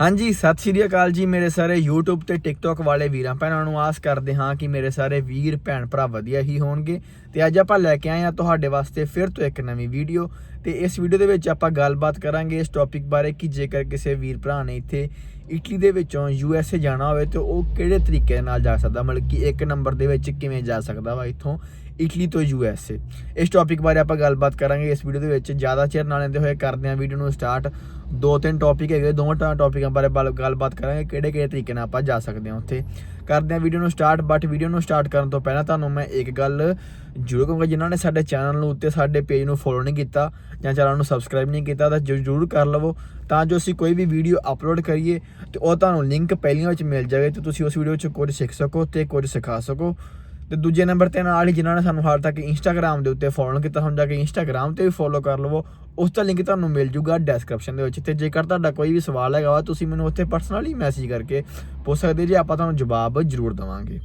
ਹਾਂਜੀ, ਸਤਿ ਸ਼੍ਰੀ ਅਕਾਲ ਜੀ ਮੇਰੇ ਸਾਰੇ YouTube ਤੇ TikTok ਵਾਲੇ ਵੀਰਾਂ ਭੈਣਾਂ ਨੂੰ ਆਸ ਕਰਦੇ ਹਾਂ ਕਿ ਮੇਰੇ ਸਾਰੇ ਵੀਰ, ਭੈਣ ਭਰਾ ਵਧੀਆ ਹੀ ਹੋਣਗੇ ਤੇ ਅੱਜ ਆਪਾਂ ਲੈ ਕੇ ਆਏ ਹਾਂ ਤੁਹਾਡੇ ਵਾਸਤੇ ਫਿਰ ਤੋਂ ਇੱਕ ਨਵੀਂ ਵੀਡੀਓ ਤੇ ਇਸ ਵੀਡੀਓ ਦੇ ਵਿੱਚ ਆਪਾਂ ਗੱਲਬਾਤ ਕਰਾਂਗੇ ਇਸ ਟੌਪਿਕ ਬਾਰੇ ਕਿ ਜੇਕਰ ਕਿਸੇ ਵੀਰ ਭਰਾ ਨੇ ਇੱਥੇ ਇਟਲੀ ਦੇ ਵਿੱਚੋਂ USA ਜਾਣਾ ਹੋਵੇ ਤੇ ਉਹ ਕਿਹੜੇ ਤਰੀਕੇ ਨਾਲ ਜਾ ਸਕਦਾ, ਮਤਲਬ ਕਿ ਇੱਕ ਨੰਬਰ ਦੇ ਵਿੱਚ ਕਿਵੇਂ ਜਾ ਸਕਦਾ ਵਾ ਇੱਥੋਂ ਇਟਲੀ ਤੋਂ USA ਇਸ ਟੌਪਿਕ ਬਾਰੇ ਆਪਾਂ ਗੱਲਬਾਤ ਕਰਾਂਗੇ। ਇਸ ਵੀਡੀਓ ਦੇ ਵਿੱਚ ਜ਼ਿਆਦਾ ਚਿਰ ਨਾ ਲੈਂਦੇ ਹੋਏ ਕਰਦੇ ਹਾਂ ਵੀਡੀਓ ਨੂੰ ਸਟਾਰਟ ਦੋ ਤਿੰਨ ਟੌਪਿਕ ਹੈਗੇ। ਦੋਵਾਂ ਟਾ- ਟੌਪਿਕਾਂ ਬਾਰੇ ਬਲ- ਗੱਲਬਾਤ ਕਰਾਂਗੇ ਕਿਹੜੇ ਕਿਹੜੇ ਤਰੀਕੇ ਨਾਲ ਆਪਾਂ ਜਾ ਸਕਦੇ ਹਾਂ ਉੱਥੇ। ਕਰਦੇ ਹਾਂ ਵੀਡੀਓ ਨੂੰ ਸਟਾਰਟ ਬਟ ਵੀਡੀਓ ਨੂੰ ਸਟਾਰਟ ਕਰਨ ਤੋਂ ਪਹਿਲਾਂ ਤੁਹਾਨੂੰ ਮੈਂ ਇੱਕ ਗੱਲ ਜ਼ਰੂਰ ਕਹੂੰਗਾ। ਜਿਨ੍ਹਾਂ ਨੇ ਸਾਡੇ ਚੈਨਲ ਨੂੰ ਉੱਤੇ ਸਾਡੇ ਪੇਜ ਨੂੰ ਫੋਲੋ ਨਹੀਂ ਕੀਤਾ ਜਾਂ ਚੈਨਲ ਨੂੰ ਸਬਸਕ੍ਰਾਈਬ ਨਹੀਂ ਕੀਤਾ, ਤਾਂ ਜ- ਜ਼ਰੂਰ ਕਰ ਲਵੋ। ਤਾਂ ਜੋ ਅਸੀਂ ਕੋਈ ਵੀ ਵੀਡੀਓ ਅਪਲੋਡ ਕਰੀਏ, ਤੇ ਉਹ ਤੁਹਾਨੂੰ ਲਿੰਕ ਪਹਿਲੀਆਂ ਵਿੱਚ ਮਿਲ ਜਾਵੇ, ਤੇ ਤੁਸੀਂ ਉਸ ਵੀਡੀਓ 'ਚ ਕੁਝ ਸਿੱਖ ਸਕੋ ਤੇ ਕੁਝ ਸਿਖਾ ਸਕੋ। ਤੇ ਦੂਜੇ ਨੰਬਰ ਤੇ ਨਾਲ ਹੀ ਜਿਨ੍ਹਾਂ ਨੇ ਸਾਨੂੰ ਹਾਲ ਤੱਕ ਇੰਸਟਾਗ੍ਰam ਦੇ ਉੱਤੇ ਫੋਲੋ ਕੀਤਾ ਹੁਣ ਜਾ ਕੇ ਇੰਸਟਾਗ੍ਰam ਤੇ ਵੀ ਫੋਲੋ ਕਰ ਲਵੋ, ਉਸ ਦਾ ਲਿੰਕ ਤੁਹਾਨੂੰ ਮਿਲ ਜੂਗਾ ਡਿਸਕ੍ਰਿਪਸ਼ਨ ਦੇ ਵਿੱਚ। ਤੇ ਜੇਕਰ ਤੁਹਾਡਾ ਕੋਈ ਵੀ ਸਵਾਲ ਹੈਗਾ ਵਾ, ਤੁਸੀਂ ਮੈਨੂੰ ਉੱਥੇ ਪਰਸਨਲੀ ਮੈਸੇਜ ਕਰਕੇ ਪੁੱਛ ਸਕਦੇ ਜੇ, ਆਪਾਂ ਤੁਹਾਨੂੰ ਜਵਾਬ ਜ਼ਰੂਰ ਦਵਾਂਗੇ।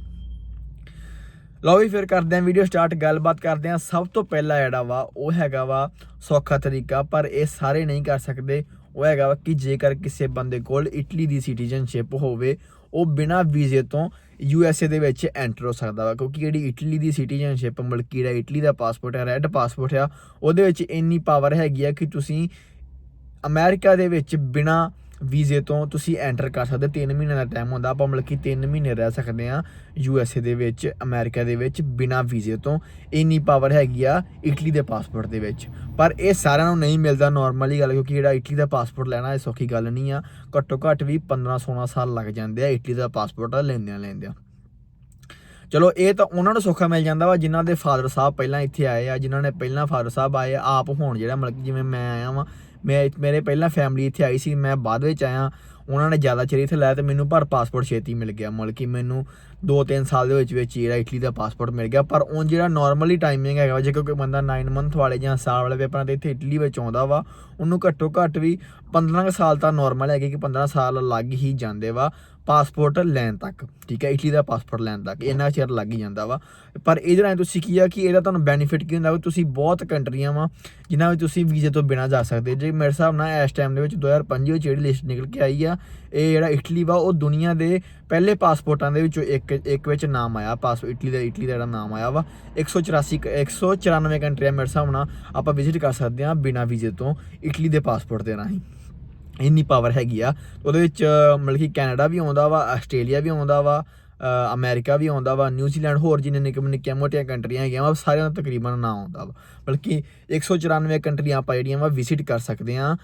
ਲਓ ਵੀ ਫਿਰ ਕਰਦੇ ਆਂ ਵੀਡੀਓ ਸਟਾਰਟ ਗੱਲਬਾਤ ਕਰਦੇ ਆਂ ਸਭ ਤੋਂ ਪਹਿਲਾ ਜਿਹੜਾ ਵਾ, ਉਹ ਹੈਗਾ ਵਾ ਸੌਖਾ ਤਰੀਕਾ, ਪਰ ਇਹ ਸਾਰੇ ਨਹੀਂ ਕਰ ਸਕਦੇ। ਉਹ ਹੈਗਾ ਵਾ ਕਿ ਜੇਕਰ ਕਿਸੇ ਬੰਦੇ ਕੋਲ ਇਟਲੀ ਦੀ ਸਿਟੀਜ਼ਨਸ਼ਿਪ ਹੋਵੇ ਉਹ ਬਿਨਾਂ ਵੀਜ਼ੇ ਤੋਂ ਯੂ ਐੱਸ ਏ ਦੇ ਵਿੱਚ ਐਂਟਰ ਹੋ ਸਕਦਾ ਵਾ, ਕਿਉਂਕਿ ਜਿਹੜੀ ਇਟਲੀ ਦੀ ਸਿਟੀਜ਼ਨਸ਼ਿਪ ਮਲਕੀ ਜਿਹੜਾ ਇਟਲੀ ਦਾ ਪਾਸਪੋਰਟ ਹੈ ਰੈੱਡ ਪਾਸਪੋਰਟ ਆ, ਉਹਦੇ ਵਿੱਚ ਇੰਨੀ ਪਾਵਰ ਹੈਗੀ ਆ ਕਿ ਤੁਸੀਂ ਅਮਰੀਕਾ ਦੇ ਵਿੱਚ ਬਿਨਾਂ ਵੀਜ਼ੇ ਤੋਂ ਤੁਸੀਂ ਐਂਟਰ ਕਰ ਸਕਦੇ 3 ਮਹੀਨੇ ਦਾ ਟਾਈਮ ਹੁੰਦਾ। ਆਪਾਂ ਮਤਲਬ ਕਿ 3 ਮਹੀਨੇ ਰਹਿ ਸਕਦੇ ਆ ਏ ਦੇ ਵਿੱਚ ਅਮਰੀਕਾ ਦੇ ਵਿੱਚ ਬਿਨਾ ਵੀਜ਼ੇ ਤੋਂ। ਇੰਨੀ ਪਾਵਰ ਹੈਗੀ ਆ ਇਟਲੀ ਦੇ ਪਾਸਪੋਰਟ ਦੇ ਵਿੱਚ। ਪਰ ਇਹ ਸਾਰਿਆਂ ਨੂੰ ਨਹੀਂ ਮਿਲਦਾ ਨਾਰਮਲੀ ਗੱਲ, ਕਿਉਂਕਿ ਜਿਹੜਾ ਇਟਲੀ ਦਾ ਪਾਸਪੋਰਟ ਲੈਣਾ ਇਹ ਸੌਖੀ ਗੱਲ ਨਹੀਂ ਆ। ਘੱਟੋ ਘੱਟ ਵੀ 15 16 ਸਾਲ ਲੱਗ ਜਾਂਦੇ ਆ ਇਟਲੀ ਦਾ ਪਾਸਪੋਰਟ ਲੈਂਦਿਆਂ ਲੈਂਦਿਆਂ ਚਲੋ ਇਹ ਤਾਂ ਉਹਨਾਂ ਨੂੰ ਸੌਖਾ ਮਿਲ ਜਾਂਦਾ ਵਾ ਜਿਨ੍ਹਾਂ ਦੇ ਫਾਦਰ ਸਾਹਿਬ ਪਹਿਲਾਂ ਇੱਥੇ ਆਏ ਆ ਜਿਨ੍ਹਾਂ ਨੇ ਪਹਿਲਾਂ ਫਾਦਰ ਸਾਹਿਬ ਆਏ ਆਪ ਹੁਣ ਜਿਹੜਾ ਮਤਲਬ ਕਿ ਜਿਵੇਂ ਮੈਂ ਆਇਆ ਵਾਂ ਮੈਂ ਮੇਰੇ ਪਹਿਲਾਂ ਫੈਮਿਲੀ ਇੱਥੇ ਆਈ ਸੀ ਮੈਂ ਬਾਅਦ ਵਿੱਚ ਆਇਆ ਉਹਨਾਂ ਨੇ ਜ਼ਿਆਦਾ ਚਿਰ ਇੱਥੇ ਲਾਇਆ ਤੇ ਮੈਨੂੰ ਪਰ ਪਾਸਪੋਰਟ ਛੇਤੀ ਮਿਲ ਗਿਆ ਮਤਲਬ ਕਿ ਮੈਨੂੰ 2-3 ਸਾਲ ਦੇ ਵਿੱਚ ਵਿੱਚ ਹੀ ਜਿਹੜਾ ਇਟਲੀ ਦਾ ਪਾਸਪੋਰਟ ਮਿਲ ਗਿਆ ਪਰ ਉਹ ਜਿਹੜਾ ਨਾਰਮਲੀ ਟਾਈਮਿੰਗ ਹੈਗਾ ਵਾ, ਜੇ ਕੋਈ ਬੰਦਾ 9 ਮੰਥ ਵਾਲੇ ਜਾਂ ਸਾਲ ਵਾਲੇ ਪੇਪਰਾਂ ਤੇ ਇੱਥੇ ਇਟਲੀ ਵਿੱਚ ਆਉਂਦਾ ਵਾ ਉਹਨੂੰ ਘੱਟੋ ਘੱਟ ਵੀ 15 ਕੁ ਸਾਲ ਤਾਂ ਨਾਰਮਲ ਹੈਗੇ ਕਿ 15 ਸਾਲ ਲੱਗ ਹੀ ਜਾਂਦੇ ਵਾ ਪਾਸਪੋਰਟ ਲੈਣ ਤੱਕ, ਠੀਕ ਹੈ, ਇਟਲੀ ਦਾ ਪਾਸਪੋਰਟ ਲੈਣ ਤੱਕ, ਇੰਨਾ ਚਿਰ ਲੱਗ ਹੀ ਜਾਂਦਾ ਵਾ। ਪਰ ਇਹਦੇ ਨਾਲ ਤੁਸੀਂ ਕੀ ਆ ਕਿ ਇਹਦਾ ਤੁਹਾਨੂੰ ਬੈਨੀਫਿਟ ਕੀ ਹੁੰਦਾ ਵਾ? ਤੁਸੀਂ ਬਹੁਤ ਕੰਟਰੀਆਂ ਵਾ, ਜਿਨ੍ਹਾਂ ਵਿੱਚ ਤੁਸੀਂ ਵੀਜ਼ੇ ਤੋਂ ਬਿਨਾਂ ਜਾ ਸਕਦੇ। ਜੇ ਮੇਰੇ ਹਿਸਾਬ ਨਾਲ ਇਸ ਟਾਈਮ ਦੇ ਵਿੱਚ 2005 ਵਿੱਚ ਜਿਹੜੀ ਲਿਸਟ ਨਿਕਲ ਕੇ ਆਈ ਆ, ਇਹ ਜਿਹੜਾ ਇਟਲੀ ਵਾ, ਉਹ ਦੁਨੀਆ ਦੇ ਪਹਿਲੇ ਪਾਸਪੋਰਟਾਂ ਦੇ ਵਿੱਚੋਂ ਇੱਕ ਇੱਕ ਵਿੱਚ ਨਾਮ ਆਇਆ। ਪਾਸ ਇਟਲੀ ਦਾ ਇਟਲੀ ਦਾ ਜਿਹੜਾ ਨਾਮ ਆਇਆ ਵਾ 184 ਕ- 194 ਕੰਟਰੀਆਂ ਮੇਰੇ ਹਿਸਾਬ ਨਾਲ ਆਪਾਂ ਵਿਜ਼ਿਟ ਕਰ ਸਕਦੇ ਹਾਂ ਬਿਨਾਂ ਵੀਜ਼ੇ ਤੋਂ ਇਟਲੀ ਦੇ ਪਾਸਪੋਰਟ ਦੇ ਰਾਹੀਂ। ਇੰਨੀ ਪਾਵਰ ਹੈਗੀ ਆ। ਉਹਦੇ ਵਿੱਚ ਮਤਲਬ ਕਿ ਕੈਨੇਡਾ ਵੀ ਆਉਂਦਾ ਵਾ ਆਸਟ੍ਰੇਲੀਆ ਵੀ ਆਉਂਦਾ ਵਾ ਅਹ, ਅਮਰੀਕਾ ਵੀ ਆਉਂਦਾ ਵਾ ਨਿਊਜ਼ੀਲੈਂਡ ਹੋਰ ਜਿੰਨੇ ਨਿੱਕੇ ਨਿੱਕੀਆਂ ਮੋਟੀਆਂ ਕੰਟਰੀਆਂ ਹੈਗੀਆਂ ਵਾ ਸਾਰਿਆਂ ਦਾ ਤਕਰੀਬਨ ਨਾ ਆਉਂਦਾ ਵਾ। ਬਲਕਿ 194 ਕੰਟਰੀਆਂ ਆਪਾਂ ਜਿਹੜੀਆਂ ਵਾ ਵਿਜ਼ਿਟ ਕਰ ਸਕਦੇ ਆ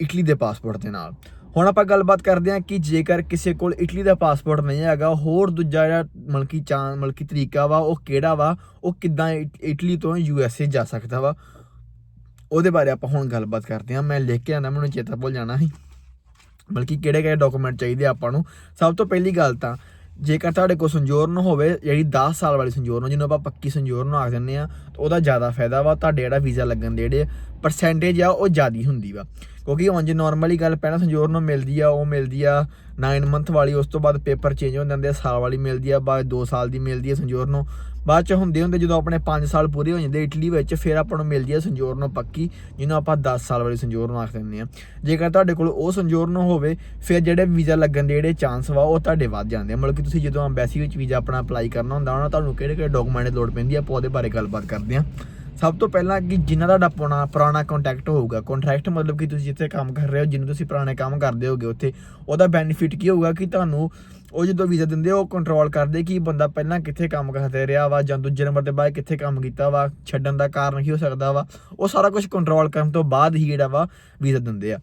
ਇਟਲੀ ਦੇ ਪਾਸਪੋਰਟ ਦੇ ਨਾਲ। ਹੁਣ ਆਪਾਂ ਗੱਲਬਾਤ ਕਰਦੇ ਹਾਂ ਕਿ ਜੇਕਰ ਕਿਸੇ ਕੋਲ ਇਟਲੀ ਦਾ ਪਾਸਪੋਰਟ ਨਹੀਂ ਹੈਗਾ ਹੋਰ ਦੂਜਾ ਜਿਹੜਾ ਮਲਕੀ ਚਾਂ ਮਲਕੀ ਤਰੀਕਾ ਵਾ ਉਹ ਕਿਹੜਾ ਵਾ ਉਹ ਕਿੱਦਾਂ ਇਟ- ਇਟਲੀ ਤੋਂ ਯੂਐਸਏ ਜਾ ਸਕਦਾ ਵਾ। ਉਹਦੇ ਬਾਰੇ ਆਪਾਂ ਹੁਣ ਗੱਲਬਾਤ ਕਰਦੇ ਹਾਂ। ਮੈਂ ਲਿਖ ਕੇ ਆਂਦਾ, ਮੈਨੂੰ ਚੇਤਾ ਭੁੱਲ ਜਾਣਾ ਸੀ। ਬਲਕਿ ਕਿਹੜੇ ਕਿਹੜੇ ਡਾਕੂਮੈਂਟ ਚਾਹੀਦੇ ਆ ਆਪਾਂ ਨੂੰ। ਸਭ ਤੋਂ ਪਹਿਲੀ ਗੱਲ ਤਾਂ, ਜੇਕਰ ਤੁਹਾਡੇ ਕੋਲ ਸੰਜੋਰਨ ਹੋਵੇ, ਜਿਹੜੀ 10 ਸਾਲ ਵਾਲੀ ਸੰਜੋਰਨ ਜਿਹਨੂੰ ਆਪਾਂ ਪੱਕੀ ਸੰਜੋਰਨ ਆਖ ਦਿੰਦੇ ਆ ਤਾਂ ਉਹਦਾ ਜ਼ਿਆਦਾ ਫਾਇਦਾ ਵਾ। ਤੁਹਾਡੇ ਜਿਹੜਾ ਵੀਜ਼ਾ ਲੱਗਣ ਦੇ ਜਿਹੜੇ ਪਰਸੈਂਟੇਜ ਆ, ਉਹ ਜ਼ਿਆਦੀ ਹੁੰਦੀ ਵਾ। ਕਿਉਂਕਿ ਉਂਝ ਨਾਰਮਲੀ ਗੱਲ ਪਹਿਲਾਂ ਸੰਜੋਰ ਨੂੰ ਮਿਲਦੀ ਆ, ਉਹ ਮਿਲਦੀ ਆ 9 ਮੰਥ ਵਾਲੀ, ਉਸ ਤੋਂ ਬਾਅਦ ਪੇਪਰ ਚੇਂਜ ਹੋ ਜਾਂਦੇ ਆ, ਸਾਲ ਵਾਲੀ ਮਿਲਦੀ ਆ, ਬਾਅਦ 2 ਸਾਲ ਦੀ ਮਿਲਦੀ ਆ ਨੂੰ। ਬਾਅਦ ਚ ਹੁੰਦੇ ਹੁੰਦੇ ਜਦੋਂ ਆਪਣੇ 5 ਸਾਲ ਪੂਰੇ ਹੋ ਜਾਂਦੇ ਇਟਲੀ ਵਿੱਚ, ਫਿਰ ਆਪਾਂ ਨੂੰ ਮਿਲਦੀ ਆ ਸੰਜੋਰ ਨੂੰ ਪੱਕੀ, ਜਿਹਨੂੰ ਆਪਾਂ 10 ਸਾਲ ਵਾਲੀ ਸੰਜੋਰ ਨੂੰ ਆਖ ਦਿੰਦੇ ਆ। ਜੇਕਰ ਤੁਹਾਡੇ ਕੋਲ ਉਹ ਸੰਜੋਰ ਨੂੰ ਹੋਵੇ, ਫਿਰ ਜਿਹੜੇ ਵੀਜ਼ਾ ਲੱਗਣ ਦੇ ਜਿਹੜੇ ਚਾਂਸ ਵਾ, ਉਹ ਤੁਹਾਡੇ ਵੱਧ ਜਾਂਦੇ ਆ। ਮਤਲਬ ਕਿ ਤੁਸੀਂ ਜਦੋਂ ਐਮਬੈਸੀ ਵਿੱਚ ਵੀਜ਼ਾ ਆਪਣਾ ਅਪਲਾਈ ਕਰਨਾ ਹੁੰਦਾ, ਉਹਨਾਂ ਤੁਹਾਨੂੰ ਕਿਹੜੇ ਕਿਹੜੇ ਡਾਕੂਮੈਂਟ ਦੀ ਲੋੜ ਪੈਂਦੀ ਆ, ਆਪਾਂ ਉਹਦੇ ਬਾਰੇ ਗੱਲਬਾਤ ਕਰਦੇ ਆ। ਸਭ ਤੋਂ ਪਹਿਲਾਂ ਕਿ ਜਿਨ੍ਹਾਂ ਦਾ ਤੁਹਾਡਾ ਪੁਰਾਣਾ ਪੁਰਾਣਾ ਕੰਟੈਕਟ ਹੋਊਗਾ। ਕੰਟਰੈਕਟ ਮਤਲਬ ਕਿ ਤੁਸੀਂ ਜਿੱਥੇ ਕੰਮ ਕਰ ਰਹੇ ਹੋ ਜਿਹਨੂੰ ਤੁਸੀਂ ਪੁਰਾਣੇ ਕੰਮ ਕਰਦੇ ਹੋਗੇ ਉੱਥੇ ਉਹਦਾ ਬੈਨੀਫਿਟ ਕੀ ਹੋਊਗਾ ਕਿ ਤੁਹਾਨੂੰ ਉਹ ਜਦੋਂ ਵੀਜ਼ਾ ਦਿੰਦੇ ਆ, ਉਹ ਕੰਟਰੋਲ ਕਰਦੇ ਕਿ ਬੰਦਾ ਪਹਿਲਾਂ ਕਿੱਥੇ ਕੰਮ ਕਰਦੇ ਰਿਹਾ ਵਾ ਜਾਂ ਦੂਜੇ ਨੰਬਰ ਤੇ ਬਾਅਦ ਕਿੱਥੇ ਕੰਮ ਕੀਤਾ ਵਾ ਛੱਡਣ ਦਾ ਕਾਰਨ ਕੀ ਹੋ ਸਕਦਾ ਵਾ ਉਹ ਸਾਰਾ ਕੁਝ ਕੰਟਰੋਲ ਕਰਨ ਤੋਂ ਬਾਅਦ ਹੀ ਜਿਹੜਾ ਵਾ ਵੀਜ਼ਾ ਦਿੰਦੇ ਆ।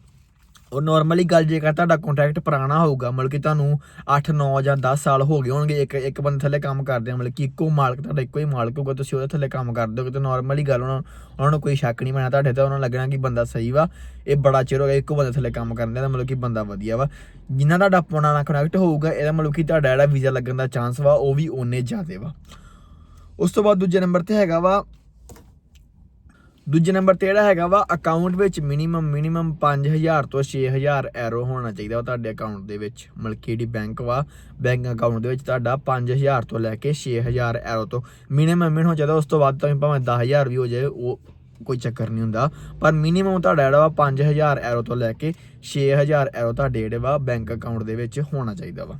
ਉਹ ਨਾਰਮਲੀ ਗੱਲ ਜੇਕਰ ਤੁਹਾਡਾ ਕੰਟਰੈਕਟ ਪੁਰਾਣਾ ਹੋਊਗਾ, ਮਤਲਬ ਕਿ ਤੁਹਾਨੂੰ 8 9 ਜਾਂ 10 ਸਾਲ ਹੋ ਗਏ ਹੋਣਗੇ, ਇੱਕ ਇੱਕ ਬੰਦੇ ਥੱਲੇ ਕੰਮ ਕਰਦੇ ਆ, ਮਤਲਬ ਕਿ ਇੱਕੋ ਮਾਲਕ, ਤੁਹਾਡਾ ਇੱਕੋ ਹੀ ਮਾਲਕ ਹੋਊਗਾ, ਤੁਸੀਂ ਉਹਦੇ ਥੱਲੇ ਕੰਮ ਕਰਦੇ ਹੋਗੇ ਤੇ ਨਾਰਮਲੀ ਗੱਲ ਉਹਨਾਂ ਉਹਨਾਂ ਨੂੰ ਕੋਈ ਸ਼ੱਕ ਨਹੀਂ ਪੈਣਾ ਤੁਹਾਡੇ ਤੇ, ਉਹਨਾਂ ਨੂੰ ਲੱਗਣਾ ਕਿ ਬੰਦਾ ਸਹੀ ਵਾ, ਇਹ ਬੜਾ ਚਿਰ ਹੋ ਗਿਆ ਇੱਕੋ ਬੰਦੇ ਥੱਲੇ ਕੰਮ ਕਰਨ ਦਾ ਮਤਲਬ ਕਿ ਬੰਦਾ ਵਧੀਆ ਵਾ। ਜਿੰਨਾ ਤੁਹਾਡਾ ਪੁਰਾਣਾ ਕੰਟਰੈਕਟ ਹੋਊਗਾ, ਇਹਦਾ ਮਤਲਬ ਕਿ ਤੁਹਾਡਾ ਜਿਹੜਾ ਵੀਜ਼ਾ ਲੱਗਣ ਦਾ ਚਾਂਸ ਵਾ, ਉਹ ਵੀ ਓਨੇ ਜ਼ਿਆਦਾ ਵਾ। ਉਸ ਤੋਂ ਬਾਅਦ ਦੂਜੇ ਨੰਬਰ ਤੇ ਹੈਗਾ ਵਾ ਦੂਜੇ ਨੰਬਰ ਤੇ ਜਿਹੜਾ ਹੈਗਾ ਵਾ ਅਕਾਊਂਟ ਵਿੱਚ ਮਿਨੀਮਮ ਮਿਨੀਮਮ 5000 ਤੋਂ 6000 ਐਰੋ ਹੋਣਾ ਚਾਹੀਦਾ ਵਾ ਤੁਹਾਡੇ ਅਕਾਊਂਟ ਦੇ ਵਿੱਚ ਮਤਲਬ ਕਿ ਜਿਹੜੀ ਬੈਂਕ ਵਾ। ਬੈਂਕ ਅਕਾਊਂਟ ਦੇ ਵਿੱਚ ਤੁਹਾਡਾ 5000 ਤੋਂ ਲੈ ਕੇ 6000 ਐਰੋ ਤੋਂ ਮਿਨੀਮਮ ਮਿਨ ਹੋ ਜਾਂਦਾ ਉਸ ਤੋਂ ਬਾਅਦ ਤੁਸੀਂ ਭਾਵੇਂ 10000 ਵੀ ਹੋ ਜਾਏ, ਉਹ ਕੋਈ ਚੱਕਰ ਨਹੀਂ ਹੁੰਦਾ। ਪਰ ਮਿਨੀਮਮ ਤੁਹਾਡਾ ਜਿਹੜਾ ਵਾ 5000 ਐਰੋ ਤੋਂ ਲੈ ਕੇ 6000 ਐਰੋ ਤੁਹਾਡੇ ਜਿਹੜੇ ਵਾ ਬੈਂਕ ਅਕਾਊਂਟ ਦੇ ਵਿੱਚ ਹੋਣਾ ਚਾਹੀਦਾ ਵਾ।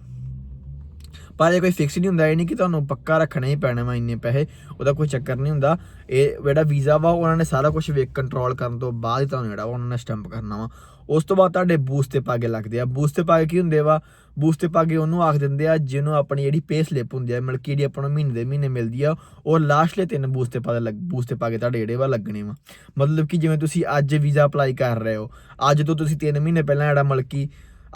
ਪਰ ਇਹ ਕੋਈ ਫਿਕਸ ਨਹੀਂ ਹੁੰਦਾ, ਇਹ ਨਹੀਂ ਕਿ ਤੁਹਾਨੂੰ ਪੱਕਾ ਰੱਖਣਾ ਹੀ ਪੈਣਾ ਵਾ ਇੰਨੇ ਪੈਸੇ, ਉਹਦਾ ਕੋਈ ਚੱਕਰ ਨਹੀਂ ਹੁੰਦਾ। ਇਹ ਜਿਹੜਾ ਵੀਜ਼ਾ ਵਾ ਉਹਨਾਂ ਨੇ ਸਾਰਾ ਕੁਝ ਵੇਖ ਕੰਟਰੋਲ ਕਰਨ ਤੋਂ ਬਾਅਦ ਹੀ ਤੁਹਾਨੂੰ ਜਿਹੜਾ ਉਹਨਾਂ ਨੇ ਸਟੈਂਪ ਕਰਨਾ ਵਾ। ਉਸ ਤੋਂ ਬਾਅਦ ਤੁਹਾਡੇ ਬੂਸ ਤੇ ਪਾਗੇ ਲੱਗਦੇ ਆ। ਬੂਸ ਤੇ ਪਾਗੇ ਕੀ ਹੁੰਦੇ ਵਾ? ਬੂਸ ਤੇ ਪਾਗੇ ਉਹਨੂੰ ਆਖ ਦਿੰਦੇ ਆ, ਜਿਹਨੂੰ ਆਪਣੀ ਜਿਹੜੀ ਪੇ ਸਲਿੱਪ ਹੁੰਦੀ ਆ, ਮਤਲਬ ਕਿ ਜਿਹੜੀ ਆਪਾਂ ਨੂੰ ਮਹੀਨੇ ਦੇ ਮਹੀਨੇ ਮਿਲਦੀ ਆ, ਉਹ ਲਾਸਟ ਲਈ ਤਿੰਨ ਬੂਸ ਤੇ ਪਾਗੇ ਲੱਗ ਬੂਸ ਤੇ ਪਾਗੇ ਤੁਹਾਡੇ ਜਿਹੜੇ ਵਾ ਲੱਗਣੇ ਵਾ। ਮਤਲਬ ਕਿ ਜਿਵੇਂ ਤੁਸੀਂ ਅੱਜ ਵੀਜ਼ਾ ਅਪਲਾਈ ਕਰ ਰਹੇ ਹੋ, ਅੱਜ ਤੋਂ ਤੁਸੀਂ 3 ਮਹੀਨੇ ਪਹਿਲਾਂ ਜਿਹੜਾ ਮਤਲਬ ਕਿ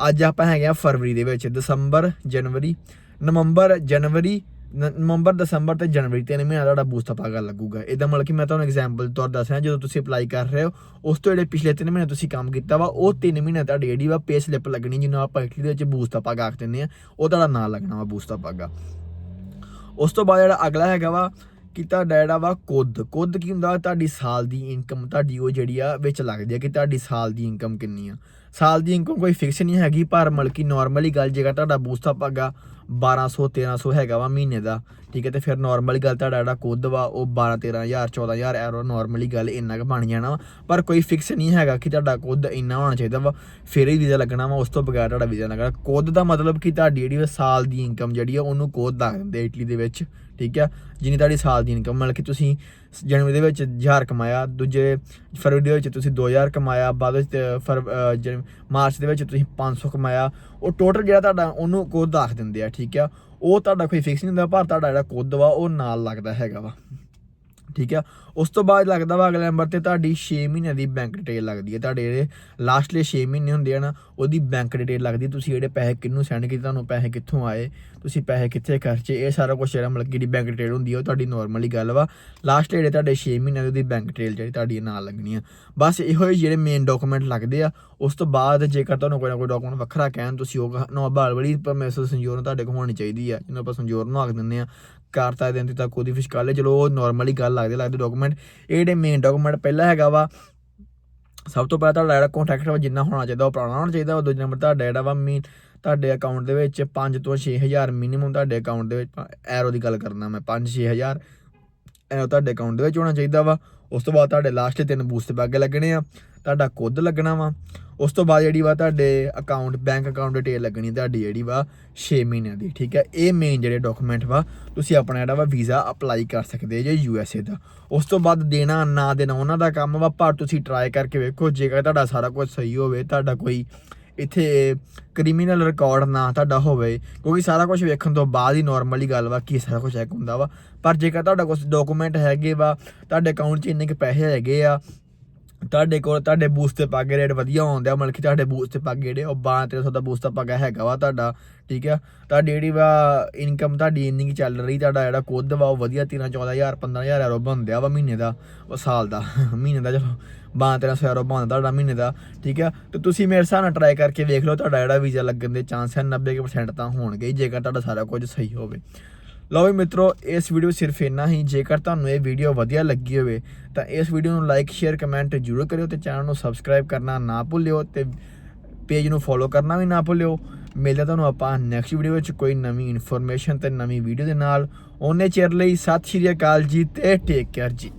ਅੱਜ ਆਪਾਂ ਹੈਗੇ ਆ ਫਰਵਰੀ ਦੇ ਵਿੱਚ, ਦਸੰਬਰ, ਜਨਵਰੀ ਨਵੰਬਰ, ਜਨਵਰੀ ਨਵੰਬਰ, ਦਸੰਬਰ ਤੇ ਜਨਵਰੀ ਤਿੰਨ ਮਹੀਨਾ ਤੁਹਾਡਾ ਬੂਸਟ ਪਾਗਾ ਲੱਗੂਗਾ। ਇਹਦਾ ਮਤਲਬ ਕਿ ਮੈਂ ਤੁਹਾਨੂੰ ਐਗਜ਼ਾਮਪਲ ਤੌਰ ਦੱਸ ਰਿਹਾ, ਜਦੋਂ ਤੁਸੀਂ ਅਪਲਾਈ ਕਰ ਰਹੇ ਹੋ, ਉਸ ਤੋਂ ਜਿਹੜੇ ਪਿਛਲੇ ਤਿੰਨ ਮਹੀਨੇ ਤੁਸੀਂ ਕੰਮ ਕੀਤਾ ਵਾ, ਉਹ ਤਿੰਨ ਮਹੀਨੇ ਤੁਹਾਡੀ ਜਿਹੜੀ ਵਾ ਪੇ ਸਲਿੱਪ ਲੱਗਣੀ, ਜਿਹਨੂੰ ਆਪਾਂ ਇਟਲੀ ਦੇ ਵਿੱਚ ਬੂਸਟ ਪਾਗਾ ਆਖ ਦਿੰਦੇ ਆ ਉਹ ਤੁਹਾਡਾ ਨਾਂ ਲੱਗਣਾ ਵਾ ਬੂਸਟ ਪਾਗਾ ਉਸ ਤੋਂ ਬਾਅਦ ਜਿਹੜਾ ਅਗਲਾ ਹੈਗਾ ਵਾ ਕਿ ਤੁਹਾਡਾ ਜਿਹੜਾ ਵਾ ਕੁੱਦ। ਕੁੱਦ ਕੀ ਹੁੰਦਾ? ਤੁਹਾਡੀ ਸਾਲ ਦੀ ਇਨਕਮ ਤੁਹਾਡੀ ਉਹ ਜਿਹੜੀ ਆ ਵਿੱਚ ਲੱਗਦੀ ਆ ਕਿ ਤੁਹਾਡੀ ਸਾਲ ਦੀ ਇਨਕਮ ਕਿੰਨੀ ਆ। ਸਾਲ ਦੀ ਇਨਕਮ ਕੋਈ ਫਿਕਸ ਨਹੀਂ ਹੈਗੀ, ਪਰ ਮਤਲਬ ਕਿ ਨਾਰਮਲੀ ਗੱਲ ਜੇਕਰ ਤੁਹਾਡਾ ਬੂਸਟਾ ਪਾਗਾ 1200 1300 ਹੈਗਾ ਵਾ ਮਹੀਨੇ ਦਾ, ਠੀਕ ਹੈ ਤੇ ਫਿਰ ਨਾਰਮਲੀ ਗੱਲ ਤੁਹਾਡਾ ਜਿਹੜਾ ਕੁੱਦ ਵਾ ਉਹ 12 13000 14000 ਐਰੋ ਨਾਰਮਲੀ ਗੱਲ ਇੰਨਾ ਕੁ ਬਣ ਜਾਣਾ ਵਾ। ਪਰ ਕੋਈ ਫਿਕਸ ਨਹੀਂ ਹੈਗਾ ਕਿ ਤੁਹਾਡਾ ਕੁੱਦ ਇੰਨਾ ਹੋਣਾ ਚਾਹੀਦਾ ਵਾ, ਫਿਰ ਹੀ ਵੀਜ਼ਾ ਲੱਗਣਾ ਵਾ, ਉਸ ਤੋਂ ਬਗੈਰ ਤੁਹਾਡਾ ਵੀਜ਼ਾ ਲੱਗਣਾ। ਕੁੱਦ ਦਾ ਮਤਲਬ ਕਿ ਤੁਹਾਡੀ ਜਿਹੜੀ ਸਾਲ ਦੀ ਇਨਕਮ ਜਿਹੜੀ ਆ, ਉਹਨੂੰ ਕੁੱਦ ਦੱਸ ਦਿੰਦੇ ਆ ਇਟਲੀ ਦੇ ਵਿੱਚ। ਠੀਕ ਆ ਜਿੰਨੀ ਤੁਹਾਡੀ ਸਾਲ ਦੀ ਇਨਕਮ ਮਤਲਬ ਕਿ ਤੁਸੀਂ ਜਨਵਰੀ ਦੇ ਵਿੱਚ 1000 ਕਮਾਇਆ, ਦੂਜੇ ਫਰਵਰੀ ਦੇ ਵਿੱਚ ਤੁਸੀਂ 2000 ਕਮਾਇਆ, ਬਾਅਦ ਵਿੱਚ ਤੇ ਫਰ ਜਨ- ਮਾਰਚ ਦੇ ਵਿੱਚ ਤੁਸੀਂ 500 ਕਮਾਇਆ। ਉਹ ਟੋਟਲ ਜਿਹੜਾ ਤੁਹਾਡਾ, ਉਹਨੂੰ ਕੋਦ ਦੱਸ ਦਿੰਦੇ ਆ, ਠੀਕ ਆ ਉਹ ਤੁਹਾਡਾ ਕੋਈ ਫਿਕਸ ਨਹੀਂ ਹੁੰਦਾ, ਪਰ ਤੁਹਾਡਾ ਜਿਹੜਾ ਕੋਦ ਵਾ ਉਹ ਨਾਲ ਲੱਗਦਾ ਹੈਗਾ ਵਾ। ਠੀਕ ਆ? ਉਸ ਤੋਂ ਬਾਅਦ ਲੱਗਦਾ ਵਾ ਅਗਲੇ ਨੰਬਰ ਤੇ ਤੁਹਾਡੀ 6 ਮਹੀਨਿਆਂ ਦੀ ਬੈਂਕ ਡਿਟੇਲ ਲੱਗਦੀ ਹੈ ਤੁਹਾਡੇ ਜਿਹੜੇ ਲਾਸਟਲੇ 6 ਮਹੀਨੇ ਹੁੰਦੇ ਆ ਨਾ, ਉਹਦੀ ਬੈਂਕ ਡਿਟੇਲ ਲੱਗਦੀ ਤੁਸੀਂ ਜਿਹੜੇ ਪੈਸੇ ਕਿੰਨੂੰ ਸੈਂਡ ਕੀਤੇ, ਤੁਹਾਨੂੰ ਪੈਸੇ ਕਿੱਥੋਂ ਆਏ, ਤੁਸੀਂ ਪੈਸੇ ਕਿੱਥੇ ਖਰਚੇ, ਇਹ ਸਾਰਾ ਕੁਝ ਜਿਹੜਾ ਮਤਲਬ ਕਿ ਜਿਹੜੀ ਬੈਂਕ ਡਿਟੇਲ ਹੁੰਦੀ ਆ, ਉਹ ਤੁਹਾਡੀ ਨਾਰਮਲੀ ਗੱਲ ਵਾ। ਲਾਸਟ ਜਿਹੜੇ ਤੁਹਾਡੇ 6 ਮਹੀਨਿਆਂ ਦੀ ਉਹਦੀ ਬੈਂਕ ਡਿਟੇਲ ਜਿਹੜੀ ਤੁਹਾਡੀ ਨਾਲ ਲੱਗਣੀ ਆ। ਬਸ ਇਹੋ ਹੀ ਜਿਹੜੇ ਮੇਨ ਡਾਕੂਮੈਂਟ ਲੱਗਦੇ ਆ ਉਸ ਤੋਂ ਬਾਅਦ ਜੇਕਰ ਤੁਹਾਨੂੰ ਕੋਈ ਨਾ ਕੋਈ ਡਾਕੂਮੈਂਟ ਵੱਖਰਾ ਕਹਿਣ, ਤੁਸੀਂ ਉਹ ਨੋ ਬਾਲ ਬੜੀ ਪਰਮੇਸ਼ਰ ਸੰਜੋਰ ਤੁਹਾਡੇ ਕੋਲ ਹੋਣੀ ਚਾਹੀਦੀ ਹੈ, ਜਿਹਨੂੰ ਆਪਾਂ ਸੰਜੋਰ ਨੂੰ ਆਖ ਦਿੰਦੇ ਆ ਕਾਰਤਾ ਦੇ ਤੱਕ ਉਹਦੀ ਫਿਸਕਲ ਹੈ ਚਲੋ, ਉਹ ਨਾਰਮਲੀ ਗੱਲ ਲੱਗਦੇ ਲੱਗਦੇ ਡਾਕੂਮੈਂਟ ਇਹ ਜਿਹੜੇ ਮੇਨ ਡਾਕੂਮੈਂਟ ਪਹਿਲਾ ਹੈਗਾ ਵਾ, ਸਭ ਤੋਂ ਪਹਿਲਾਂ ਤੁਹਾਡਾ ਜਿਹੜਾ ਕੰਟੈਕਟ ਵਾ ਜਿੰਨਾ ਹੋਣਾ ਚਾਹੀਦਾ, ਉਹ ਪੁਰਾਣਾ ਹੋਣਾ ਚਾਹੀਦਾ। ਉਹ ਦੂਜੇ ਨੰਬਰ ਤੁਹਾਡਾ ਜਿਹੜਾ ਵਾ ਮੇਨ ਤੁਹਾਡੇ ਅਕਾਊਂਟ ਦੇ ਵਿੱਚ 5 ਤੋਂ 6000 ਮਿਨੀਮਮ ਤੁਹਾਡੇ ਅਕਾਊਂਟ ਦੇ ਵਿੱਚ, ਐਰੋ ਦੀ ਗੱਲ ਕਰਨਾ ਮੈਂ 5-6000 ਐਰੋ ਤੁਹਾਡੇ ਅਕਾਊਂਟ ਦੇ ਵਿੱਚ ਹੋਣਾ ਚਾਹੀਦਾ ਵਾ। ਉਸ ਤੋਂ ਬਾਅਦ ਤੁਹਾਡੇ ਲਾਸਟ ਤਿੰਨ ਬੂਸਟ ਬਾਗੇ ਲੱਗਣੇ ਆ। ਤੁਹਾਡਾ ਕੁੱਦ ਲੱਗਣਾ ਵਾ। ਉਸ ਤੋਂ ਬਾਅਦ ਜਿਹੜੀ ਵਾ ਤੁਹਾਡੇ ਅਕਾਊਂਟ ਬੈਂਕ ਅਕਾਊਂਟ ਡਿਟੇਲ ਲੱਗਣੀ ਤੁਹਾਡੀ ਜਿਹੜੀ ਵਾ 6 ਮਹੀਨਿਆਂ ਦੀ, ਠੀਕ ਹੈ ਇਹ ਮੇਨ ਜਿਹੜੇ ਡਾਕੂਮੈਂਟ ਵਾ, ਤੁਸੀਂ ਆਪਣਾ ਜਿਹੜਾ ਵਾ ਵੀਜ਼ਾ ਅਪਲਾਈ ਕਰ ਸਕਦੇ ਜੇ ਯੂ ਐਸ ਏ ਦਾ। ਉਸ ਤੋਂ ਬਾਅਦ ਦੇਣਾ, ਨਾ ਦੇਣਾ, ਉਹਨਾਂ ਦਾ ਕੰਮ ਵਾ, ਪਰ ਤੁਸੀਂ ਟਰਾਈ ਕਰਕੇ ਵੇਖੋ, ਜੇਕਰ ਤੁਹਾਡਾ ਸਾਰਾ ਕੁਝ ਸਹੀ ਹੋਵੇ, ਤੁਹਾਡਾ ਕੋਈ ਇੱਥੇ ਕ੍ਰਿਮੀਨਲ ਰਿਕਾਰਡ ਨਾ ਤੁਹਾਡਾ ਹੋਵੇ, ਕਿਉਂਕਿ ਸਾਰਾ ਕੁਝ ਵੇਖਣ ਤੋਂ ਬਾਅਦ ਹੀ ਨਾਰਮਲੀ ਗੱਲ ਵਾ ਕੀ ਸਾਰਾ ਕੁਝ ਚੈੱਕ ਹੁੰਦਾ ਵਾ। ਪਰ ਜੇਕਰ ਤੁਹਾਡਾ ਕੁਝ ਡਾਕੂਮੈਂਟ ਹੈਗੇ ਵਾ, ਤੁਹਾਡੇ ਅਕਾਊਂਟ 'ਚ ਇੰਨੇ ਕੁ ਪੈਸੇ ਹੈਗੇ ਆ ਤੁਹਾਡੇ ਕੋਲ ਤੁਹਾਡੇ ਬੂਸਟ ਤੇ ਪਾ ਕੇ ਰੇਟ ਵਧੀਆ ਆਉਂਦੇ ਆ ਮਤਲਬ ਕਿ ਤੁਹਾਡੇ ਬੂਸਟ ਤੇ ਪਾਗੇ ਜਿਹੜੇ, ਉਹ 12 1300 ਦਾ ਬੂਸਟ ਤੇ ਪਾਗਾ ਹੈਗਾ ਵਾ ਤੁਹਾਡਾ, ਠੀਕ ਆ? ਤੁਹਾਡੀ ਜਿਹੜੀ ਵਾ ਇਨਕਮ ਤੁਹਾਡੀ ਇੰਨੀ ਕੀ ਚੱਲ ਰਹੀ, ਤੁਹਾਡਾ ਜਿਹੜਾ ਕੁੱਦ ਵਾ ਉਹ ਵਧੀਆ 13 14000 15000 ਯਾਰੋ ਬਣਦਿਆ ਵਾ ਮਹੀਨੇ ਦਾ, ਉਹ ਸਾਲ ਦਾ, ਮਹੀਨੇ ਦਾ ਚਲੋ 12 1300 ਯਾਰੋ ਬਣਦਾ ਤੁਹਾਡਾ ਮਹੀਨੇ ਦਾ, ਠੀਕ ਆ? ਤੇ ਤੁਸੀਂ ਮੇਰੇ ਹਿਸਾਬ ਨਾਲ ਟਰਾਈ ਕਰਕੇ ਵੇਖ ਲਓ, ਤੁਹਾਡਾ ਜਿਹੜਾ ਵੀਜ਼ਾ ਲੱਗਣ ਦੇ ਚਾਂਸ ਹੈ 90% ਤਾਂ ਹੋਣਗੇ ਹੀ, ਜੇਕਰ ਤੁਹਾਡਾ ਸਾਰਾ ਕੁਝ ਸਹੀ ਹੋਵੇ। ਲਓ ਵੀ ਮਿੱਤਰੋ, ਇਸ ਵੀਡੀਓ ਸਿਰਫ ਇੰਨਾ ਹੀ। ਜੇਕਰ ਤੁਹਾਨੂੰ ਇਹ ਵੀਡੀਓ ਵਧੀਆ ਲੱਗੀ ਹੋਵੇ, ਤਾਂ ਇਸ ਵੀਡੀਓ ਨੂੰ ਲਾਈਕ ਸ਼ੇਅਰ ਕਮੈਂਟ ਜ਼ਰੂਰ ਕਰਿਓ ਤੇ ਚੈਨਲ ਨੂੰ ਸਬਸਕ੍ਰਾਈਬ ਕਰਨਾ ਨਾ ਭੁੱਲਿਓ ਤੇ ਪੇਜ ਨੂੰ ਫੋਲੋ ਕਰਨਾ ਵੀ ਨਾ ਭੁੱਲਿਓ। ਮਿਲਦੇ ਤੁਹਾਨੂੰ ਆਪਾਂ ਨੈਕਸਟ ਵੀਡੀਓ ਵਿੱਚ ਕੋਈ ਨਵੀਂ ਇਨਫੋਰਮੇਸ਼ਨ ਤੇ ਨਵੀਂ ਵੀਡੀਓ ਦੇ ਨਾਲ। ਉਹਨੇ ਚਿਰ ਲਈ ਸਤਿ ਸ਼੍ਰੀ ਅਕਾਲ ਜੀ ਤੇ ਟੇਕ ਕੇਅਰ ਜੀ।